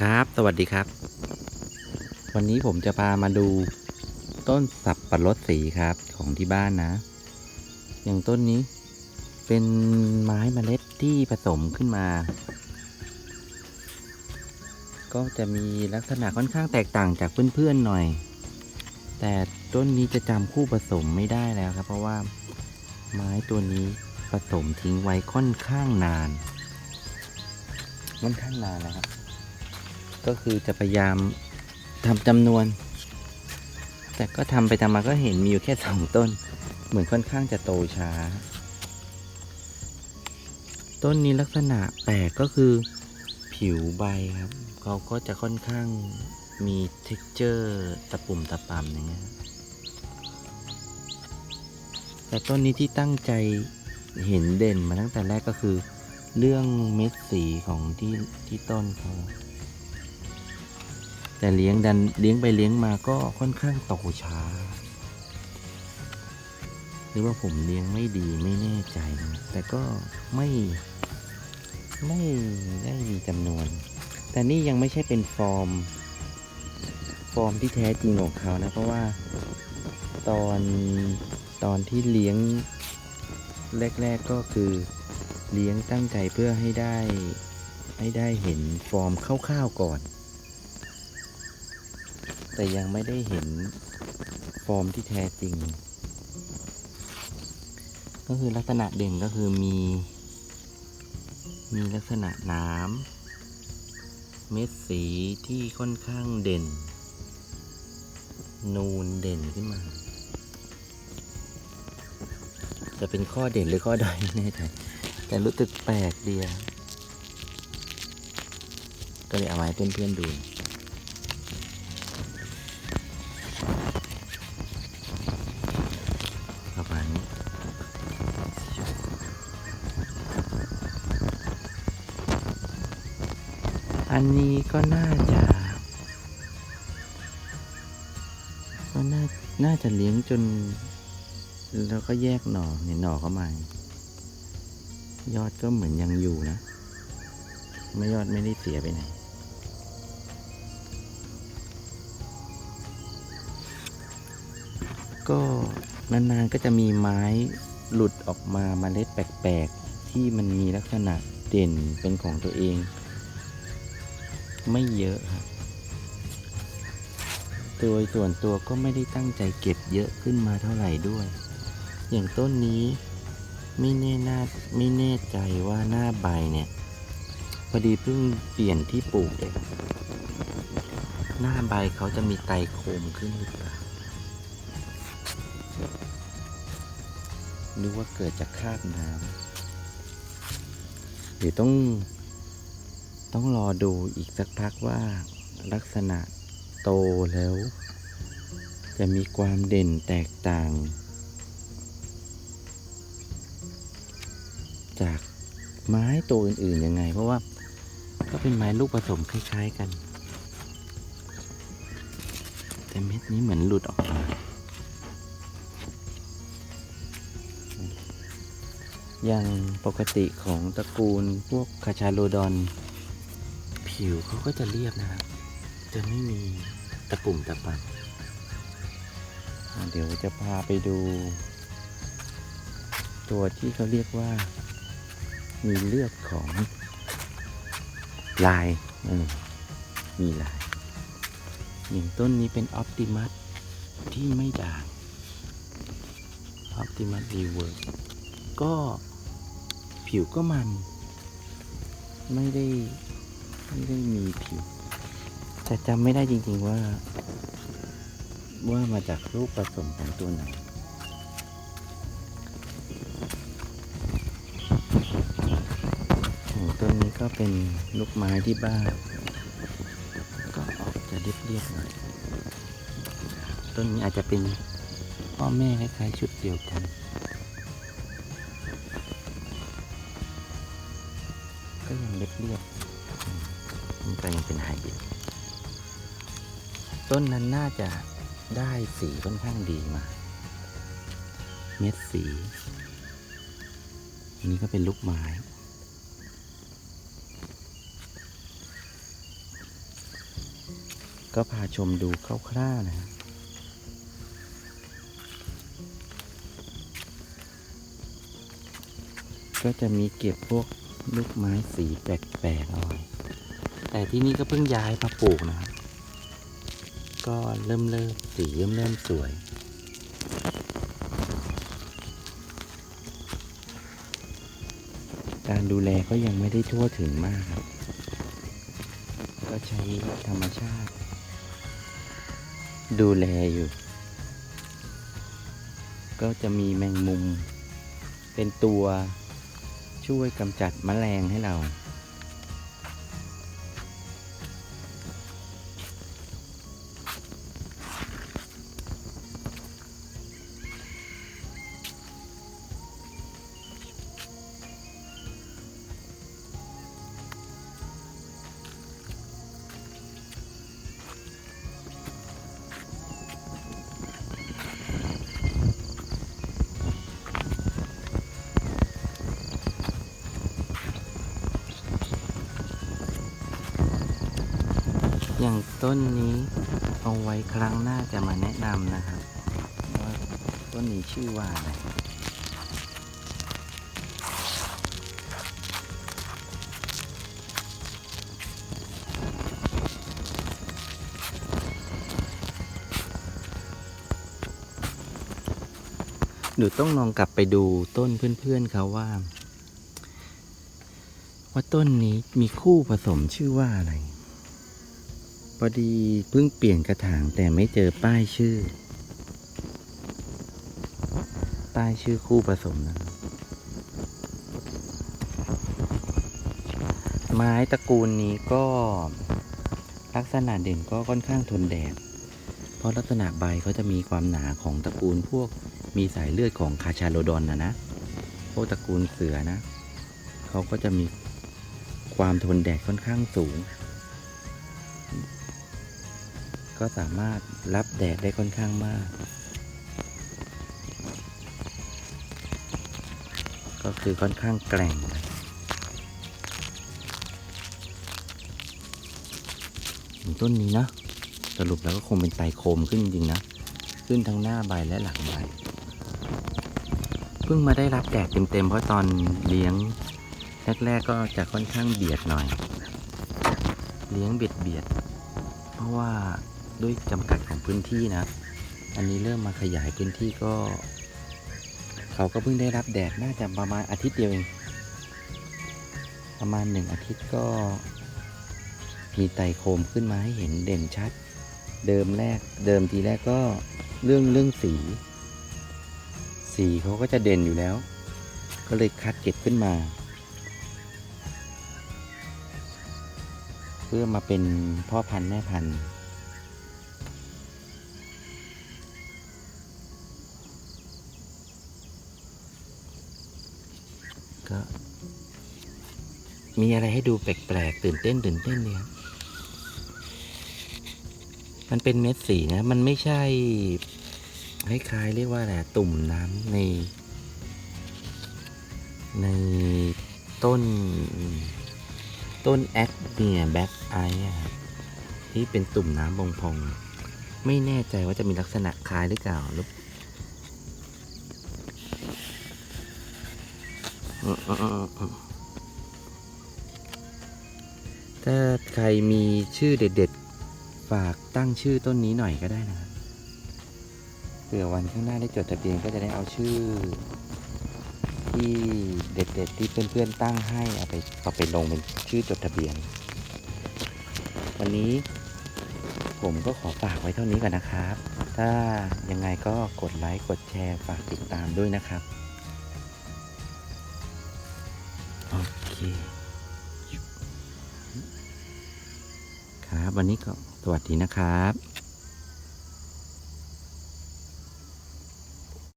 ครับ สวัสดีครับ วันนี้ผมจะพามาดูต้นสับปะรดสีครับของที่บ้านนะ อย่างต้นนี้ เป็นไม้เมล็ดที่ผสมขึ้นมา ก็จะมีลักษณะค่อนข้างแตกต่างจากเพื่อนๆหน่อย แต่ต้นนี้จะจำคู่ผสมไม่ได้แล้วครับ เพราะว่าไม้ตัวนี้ผสมทิ้งไว้ค่อนข้างนาน ค่อนข้างนานนะครับ ก็คือจะพยายามทำจำนวน แต่ก็ทำไปทำมาก็เห็นมีอยู่แค่สองต้น เหมือนค่อนข้างจะโตช้า ต้นนี้ลักษณะแปลกก็คือผิวใบครับ เขาก็จะค่อนข้างมี t e x t อร์ตะปุ่มตะปำอย่างเงี้ยแต่ต้นนี้ที่ตั้งใจเห็นเด่นมาตั้งแต่แรกก็คือ เรื่องเม็ดสีของที่ที่ต้นเขา แต่เลี้ยงดันเลี้ยงไปเลี้ยงมาก็ค่อนข้างโตช้า หรือว่าผมเลี้ยงไม่ดีไม่แน่ใจนะแต่ก็ไม่ไม่ได้มีจำนวน แต่นี่ยังไม่ใช่เป็นฟอร์ม ฟอร์มที่แท้จริงของเขานะ เพราะว่าตอนตอนที่เลี้ยงแรก ๆก็คือเลี้ยงตั้งใจเพื่อให้ได้ให้ได้เห็นฟอร์มคร่าวๆก่อน แต่ยังไม่ได้เห็นฟอร์มที่แท้จริง ก็คือลักษณะเด่นก็คือมี มีลักษณะน้ำเม็ดสีที่ค่อนข้างเด่น นูนเด่นขึ้นมาจะเป็นข้อเด่นหรือข้อด้อยไม่แน่ใจแต่รู้สึกแปลกเดียว ก็เลยเอามาให้เพื่อนๆดู อันนี้ก็น่าจะ ก็น่า น่าจะเลี้ยงจน แล้วก็แยกหน่อเนี่ยหน่อเข้ามา ยอดก็เหมือนยังอยู่นะ ไม่ยอดไม่ได้เสียไปไหน ก็นานๆก็จะมีไม้หลุดออกมาเมล็ดแปลกๆ ที่มันมีลักษณะเด่นเป็นของตัวเอง ไม่เยอะครับโดยส่วนตัวก็ไม่ได้ตั้งใจเก็บเยอะขึ้นมาเท่าไหร่ด้วย อย่างต้นนี้ไม่แน่นาไม่แน่ใจว่าหน้าใบเนี่ย พอดีเพิ่งเปลี่ยนที่ปลูกเองหน้าใบเขาจะมีไตโคมขึ้นหรือเปล่าหรือว่าเกิดจากคราบน้ำหรือต้อง ต้องรอดูอีกสักพักว่าลักษณะโตแล้ว จะมีความเด่นแตกต่าง จากไม้ตัวอื่นๆยังไง เพราะว่าก็เป็นไม้ลูกผสมคล้าย ๆ กัน แต่เม็ดนี้เหมือนหลุดออกมาอย่างปกติของตระกูลพวกคาชาโลดอน ผิวเขาก็จะเรียบนะครับ จะไม่มีตะปุ่มตะปันเดี๋ยวจะพาไปดู ตัวที่เขาเรียกว่า มีเลือดของลายมีลายอย่างต้นนี้เป็นออ t ติมัสที่ไม่ด่างออ t ติมัสรีเวิร์ก็ผิวก็มัน ไม่ได้ ไม่ได้มีผิวแต่จำไม่ได้จริง ๆว่า ว่ามาจากลูกผสมของตัวไหนต้นนี้ก็เป็นลูกไม้ที่บ้านก็ออกจะเรียบๆหน่อยต้นนี้อาจจะเป็นพ่อแม่คล้ายๆชุดเดียวกันก็ยังเรียบๆ ก็ยังเป็นไฮบริดต้นนั้นน่าจะได้สีค่อนข้างดีมา เม็ดสี อันนี้ก็เป็นลูกไม้ ก็พาชมดูคร่าวๆนะฮะก็จะมีเก็บพวกลูกไม้สีแปลกๆเอาไว้ แต่ที่นี่ก็เพิ่งย้ายมาปลูกนะครับ ก็เริ่มเริ่มสีเริ่มเริ่มสวยการดูแลก็ยังไม่ได้ทั่วถึงมากครับ ก็ใช้ธรรมชาติ ดูแลอยู่ ก็จะมีแมงมุม เป็นตัวช่วยกำจัดแมลงให้เรา ต้นนี้เอาไว้ครั้งหน้าจะมาแนะนำนะครับว่าต้นนี้ชื่อว่าอะไรหนูต้องลองกลับไปดูต้นเพื่อนๆเขาว่า ว่าต้นนี้มีคู่ผสมชื่อว่าอะไร พอดีเพิ่งเปลี่ยนกระถางแต่ไม่เจอป้ายชื่อ ป้ายชื่อคู่ผสมนะไม้ตระกูลนี้ก็ลักษณะเด่นก็ค่อนข้างทนแดด เพราะลักษณะใบเขาจะมีความหนาของตระกูลพวกมีสายเลือดของคาชาโลดอนนะนะพวกตระกูลเสือนะ เขาก็จะมีความทนแดดค่อนข้างสูง ก็สามารถรับแดดได้ค่อนข้างมาก ก็คือค่อนข้างแกร่งต้นนี้นะ สรุปแล้วก็คงเป็นไตโคมขึ้นจริงๆนะ ขึ้นทั้งหน้าใบและหลังใบ เพิ่งมาได้รับแดดเต็มๆ เพราะตอนเลี้ยงแรกๆก็จะค่อนข้างเบียดหน่อย เลี้ยงเบียดเบียดๆเพราะว่า ด้วยจำกัดของพื้นที่นะ อันนี้เริ่มมาขยายพื้นที่ก็ เขาก็เพิ่งได้รับแดดน่าจะประมาณอาทิตย์เดียวเอง ประมาณหนึ่งอาทิตย์ก็มีไตโคมขึ้นมาให้เห็นเด่นชัด เดิมแรกเดิมทีแรกก็เรื่องเรื่องสี สีเขาก็จะเด่นอยู่แล้ว ก็เลยคัดเก็บขึ้นมา เพื่อมาเป็นพ่อพันธุ์แม่พันธุ์ ก็ มีอะไรให้ดูแปลกๆตื่นเต้นตื่นเต้นเนี่ยมันเป็นเม็ดสีนะ มันไม่ใช่คล้ายๆเรียกว่าอะไรอะตุ่มน้ำใน ในต้น ต้นแอดเนี่ยแบ็กไอครับที่เป็นตุ่มน้ำบงพอง ไม่แน่ใจว่าจะมีลักษณะคล้ายหรือเปล่าหรืออืมอืมอืมอืม ถ้าใครมีชื่อเด็ดๆ ฝากตั้งชื่อต้นนี้หน่อยก็ได้นะครับเผื่อวันข้างหน้าได้จดทะเบียนก็จะได้เอาชื่อ ที่เด็ดๆ ที่เพื่อนๆตั้งให้เอาไปเอาไปลงเป็นชื่อจดทะเบียน วันนี้ผมก็ขอฝากไว้เท่านี้ก่อนนะครับ ถ้ายังไงก็กดไลค์ กดแชร์ ฝากติดตามด้วยนะครับ เคครับวันนี้ก็สวัสดีนะครับ